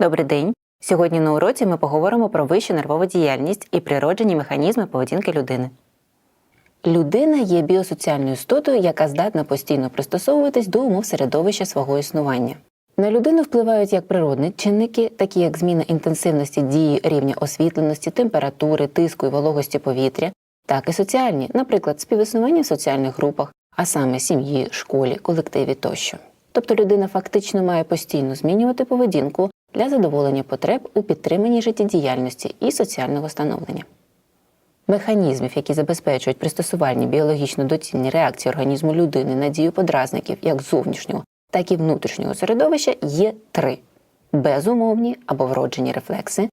Добрий день! Сьогодні на уроці ми поговоримо про вищу нервову діяльність і природжені механізми поведінки людини. Людина є біосоціальною істотою, яка здатна постійно пристосовуватись до умов середовища свого існування. На людину впливають як природні чинники, такі як зміна інтенсивності дії рівня освітленості, температури, тиску і вологості повітря, так і соціальні, наприклад, співіснування в соціальних групах, а саме сім'ї, школі, колективі тощо. Тобто людина фактично має постійно змінювати поведінку для задоволення потреб у підтриманні життєдіяльності і соціального становлення. Механізмів, які забезпечують пристосувальні біологічно доцільні реакції організму людини на дію подразників як зовнішнього, так і внутрішнього середовища, є три: безумовні або вроджені рефлекси,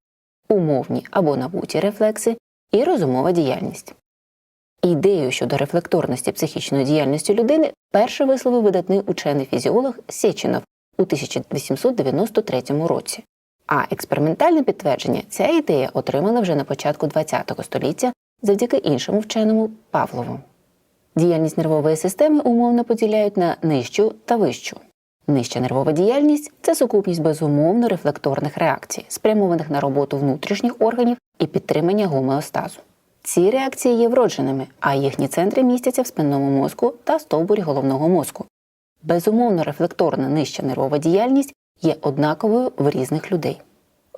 умовні або набуті рефлекси і розумова діяльність. Ідею щодо рефлекторності психічної діяльності людини перше висловив видатний учений фізіолог Сєчинов у 1893 році. А експериментальне підтвердження ця ідея отримала вже на початку ХХ століття завдяки іншому вченому Павлову. Діяльність нервової системи умовно поділяють на нижчу та вищу. Нижча нервова діяльність це сукупність безумовно рефлекторних реакцій, спрямованих на роботу внутрішніх органів і підтримання гомеостазу. Ці реакції є вродженими, а їхні центри містяться в спинному мозку та стовбурі головного мозку. Безумовно, рефлекторна нижча нервова діяльність є однаковою в різних людей.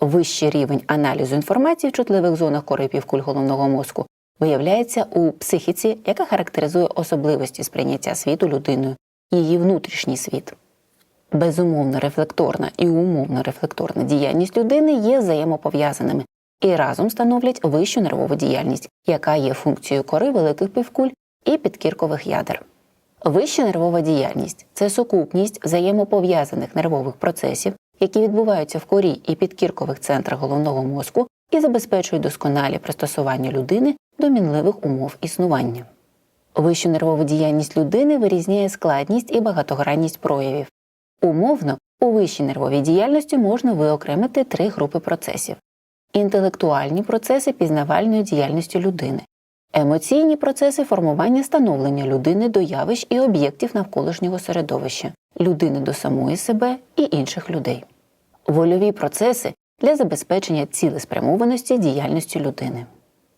Вищий рівень аналізу інформації в чутливих зонах кори півкуль головного мозку виявляється у психіці, яка характеризує особливості сприйняття світу людиною, її внутрішній світ. Безумовно, рефлекторна і умовно рефлекторна діяльність людини є взаємопов'язаними і разом становлять вищу нервову діяльність, яка є функцією кори великих півкуль і підкіркових ядер. Вища нервова діяльність це сукупність взаємопов'язаних нервових процесів, які відбуваються в корі і підкіркових центрах головного мозку і забезпечують досконалі пристосування людини до мінливих умов існування. Вищу нервову діяльність людини вирізняє складність і багатогранність проявів. Умовно, у вищій нервовій діяльності можна виокремити три групи процесів: інтелектуальні процеси пізнавальної діяльності людини, емоційні процеси формування становлення людини до явищ і об'єктів навколишнього середовища, людини до самої себе і інших людей, вольові процеси для забезпечення цілеспрямованості діяльності людини.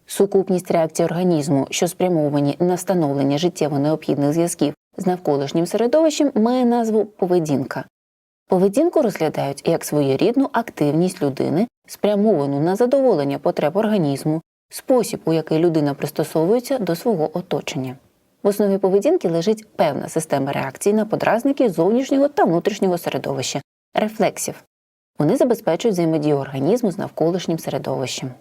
Сукупність реакцій організму, що спрямовані на встановлення життєво необхідних зв'язків з навколишнім середовищем, має назву поведінка. Поведінку розглядають як своєрідну активність людини, спрямовану на задоволення потреб організму, спосіб, у який людина пристосовується до свого оточення. В основі поведінки лежить певна система реакцій на подразники зовнішнього та внутрішнього середовища рефлексів. Вони забезпечують взаємодію організму з навколишнім середовищем.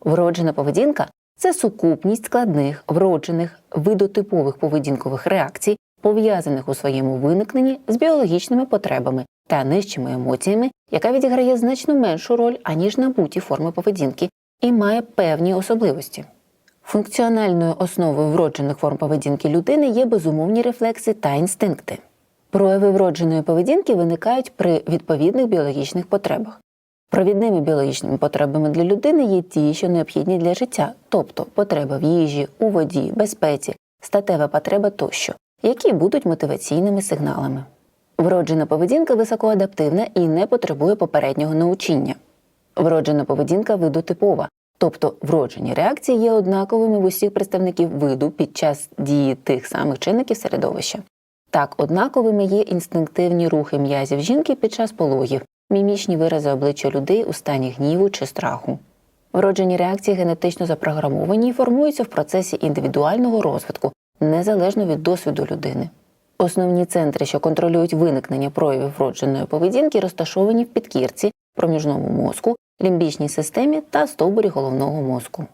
Вроджена поведінка це сукупність складних, вроджених, видотипових поведінкових реакцій, пов'язаних у своєму виникненні з біологічними потребами та нижчими емоціями, яка відіграє значно меншу роль, аніж набуті форми поведінки, і має певні особливості. Функціональною основою вроджених форм поведінки людини є безумовні рефлекси та інстинкти. Прояви вродженої поведінки виникають при відповідних біологічних потребах. Провідними біологічними потребами для людини є ті, що необхідні для життя, тобто потреба в їжі, у воді, безпеці, статева потреба тощо, які будуть мотиваційними сигналами. Вроджена поведінка високоадаптивна і не потребує попереднього научення. Вроджена поведінка виду типова, тобто вроджені реакції є однаковими в усіх представників виду під час дії тих самих чинників середовища. Так, однаковими є інстинктивні рухи м'язів жінки під час пологів, мімічні вирази обличчя людей у стані гніву чи страху. Вроджені реакції генетично запрограмовані і формуються в процесі індивідуального розвитку, незалежно від досвіду людини. Основні центри, що контролюють виникнення проявів вродженої поведінки, розташовані в підкірці, проміжному мозку, лімбічній системі та стовбурі головного мозку.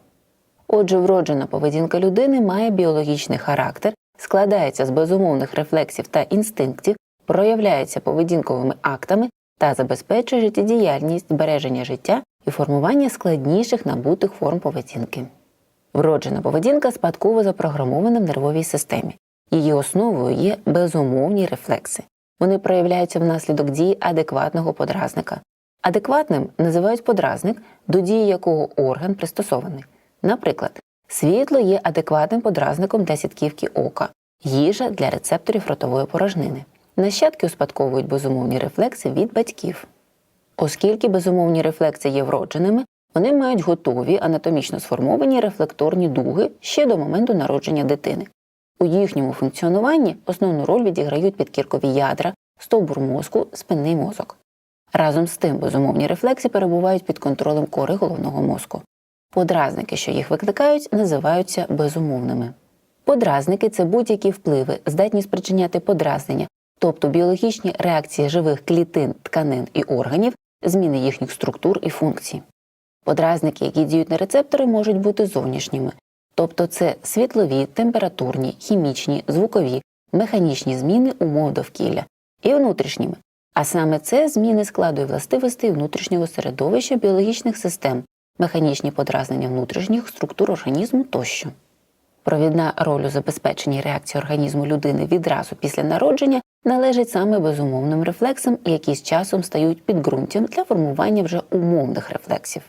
Отже, вроджена поведінка людини має біологічний характер, складається з безумовних рефлексів та інстинктів, проявляється поведінковими актами та забезпечує життєдіяльність, збереження життя і формування складніших набутих форм поведінки. Вроджена поведінка спадково запрограмована в нервовій системі. Її основою є безумовні рефлекси. Вони проявляються внаслідок дії адекватного подразника. Адекватним називають подразник, до дії якого орган пристосований. Наприклад, світло є адекватним подразником для сітківки ока, їжа для рецепторів ротової порожнини. Нащадки успадковують безумовні рефлекси від батьків. Оскільки безумовні рефлекси є вродженими, вони мають готові анатомічно сформовані рефлекторні дуги ще до моменту народження дитини. У їхньому функціонуванні основну роль відіграють підкіркові ядра, стовбур мозку, спинний мозок. Разом з тим, безумовні рефлекси перебувають під контролем кори головного мозку. Подразники, що їх викликають, називаються безумовними. Подразники це будь-які впливи, здатні спричиняти подразнення, тобто біологічні реакції живих клітин, тканин і органів, зміни їхніх структур і функцій. Подразники, які діють на рецептори, можуть бути зовнішніми, тобто це світлові, температурні, хімічні, звукові, механічні зміни умов довкілля, і внутрішніми, а саме це зміни складу і властивостей внутрішнього середовища біологічних систем, механічні подразнення внутрішніх структур організму тощо. Провідна роль у забезпеченні реакції організму людини відразу після народження належить саме безумовним рефлексам, які з часом стають підґрунтям для формування вже умовних рефлексів.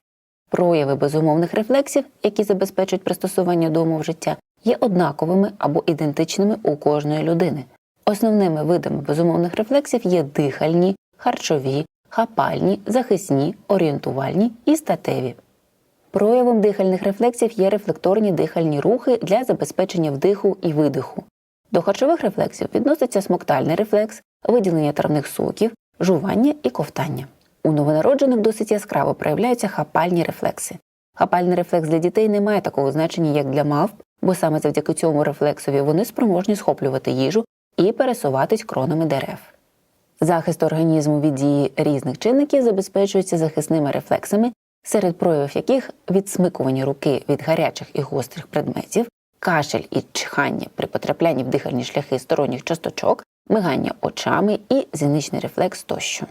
Прояви безумовних рефлексів, які забезпечують пристосування до умов життя, є однаковими або ідентичними у кожної людини. Основними видами безумовних рефлексів є дихальні, харчові, хапальні, захисні, орієнтувальні і статеві. Проявом дихальних рефлексів є рефлекторні дихальні рухи для забезпечення вдиху і видиху. До харчових рефлексів відноситься смоктальний рефлекс, виділення травних соків, жування і ковтання. У новонароджених досить яскраво проявляються хапальні рефлекси. Хапальний рефлекс для дітей не має такого значення, як для мавп, бо саме завдяки цьому рефлексові вони спроможні схоплювати їжу і пересуватись кронами дерев. Захист організму від дії різних чинників забезпечується захисними рефлексами, серед проявів яких відсмикування руки від гарячих і гострих предметів, кашель і чихання при потраплянні в дихальні шляхи сторонніх часточок, мигання очами і зіничний рефлекс тощо.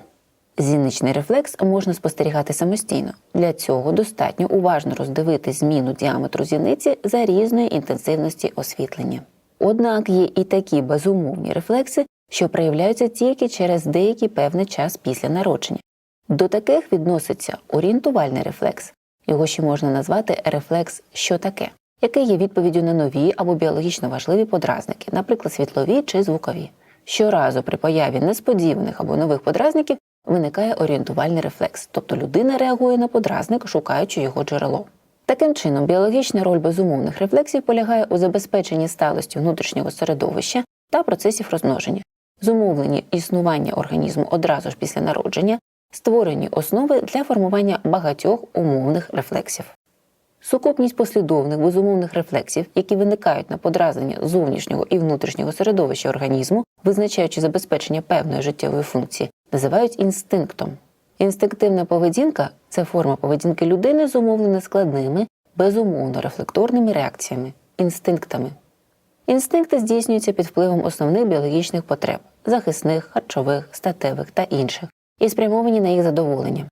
Зіничний рефлекс можна спостерігати самостійно. Для цього достатньо уважно роздивити зміну діаметру зіниці за різної інтенсивності освітлення. Однак є і такі безумовні рефлекси, що проявляються тільки через деякий певний час після народження. До таких відноситься орієнтувальний рефлекс, його ще можна назвати рефлекс що таке, який є відповіддю на нові або біологічно важливі подразники, наприклад, світлові чи звукові. Щоразу при появі несподіваних або нових подразників виникає орієнтувальний рефлекс, тобто людина реагує на подразник, шукаючи його джерело. Таким чином, біологічна роль безумовних рефлексів полягає у забезпеченні сталості внутрішнього середовища та процесів розмноження, зумовленні існування організму одразу ж після народження, створенні основи для формування багатьох умовних рефлексів. Сукупність послідовних безумовних рефлексів, які виникають на подразнення зовнішнього і внутрішнього середовища організму, визначаючи забезпечення певної життєвої функції, називають інстинктом. Інстинктивна поведінка це форма поведінки людини, зумовлена складними, безумовно рефлекторними реакціями інстинктами. Інстинкти здійснюються під впливом основних біологічних потреб захисних, харчових, статевих та інших, і спрямовані на їх задоволення.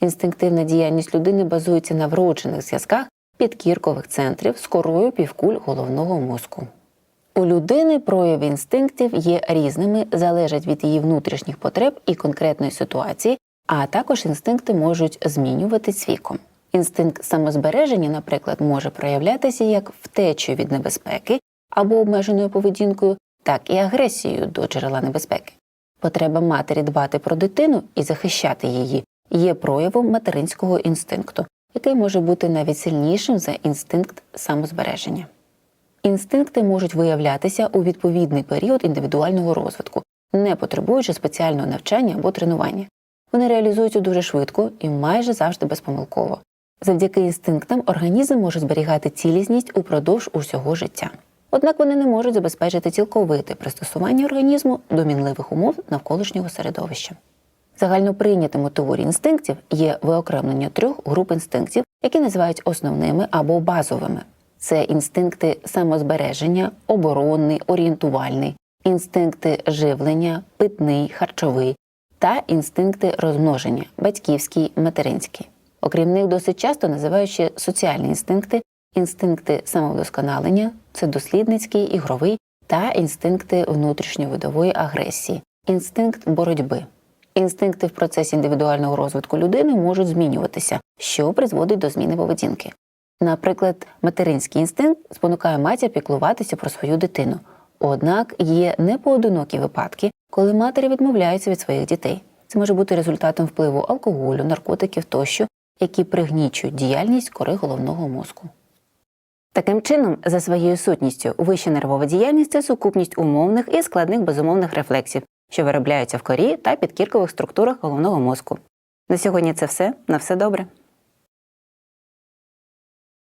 Інстинктивна діяльність людини базується на вроджених зв'язках підкіркових центрів з корою півкуль головного мозку. У людини прояви інстинктів є різними, залежать від її внутрішніх потреб і конкретної ситуації, а також інстинкти можуть змінюватись віком. Інстинкт самозбереження, наприклад, може проявлятися як втечею від небезпеки або обмеженою поведінкою, так і агресією до джерела небезпеки. Потреба матері дбати про дитину і захищати її є проявом материнського інстинкту, який може бути навіть сильнішим за інстинкт самозбереження. Інстинкти можуть виявлятися у відповідний період індивідуального розвитку, не потребуючи спеціального навчання або тренування. Вони реалізуються дуже швидко і майже завжди безпомилково. Завдяки інстинктам організм може зберігати цілісність упродовж усього життя. Однак вони не можуть забезпечити цілковите пристосування організму до мінливих умов навколишнього середовища. Загальноприйнятим у теорії інстинктів є виокремлення трьох груп інстинктів, які називають основними або базовими. Це інстинкти самозбереження, оборонний, орієнтувальний, інстинкти живлення, питний, харчовий та інстинкти розмноження батьківський, материнський. Окрім них, досить часто називають соціальні інстинкти, інстинкти самовдосконалення, це дослідницький, ігровий та інстинкти внутрішньовидової агресії, інстинкт боротьби. Інстинкти в процесі індивідуального розвитку людини можуть змінюватися, що призводить до зміни поведінки. Наприклад, материнський інстинкт спонукає матір піклуватися про свою дитину. Однак є непоодинокі випадки, коли матері відмовляються від своїх дітей. Це може бути результатом впливу алкоголю, наркотиків тощо, які пригнічують діяльність кори головного мозку. Таким чином, за своєю сутністю, вища нервова діяльність це сукупність умовних і складних безумовних рефлексів, що виробляються в корі та підкіркових структурах головного мозку. На сьогодні це все. На все добре.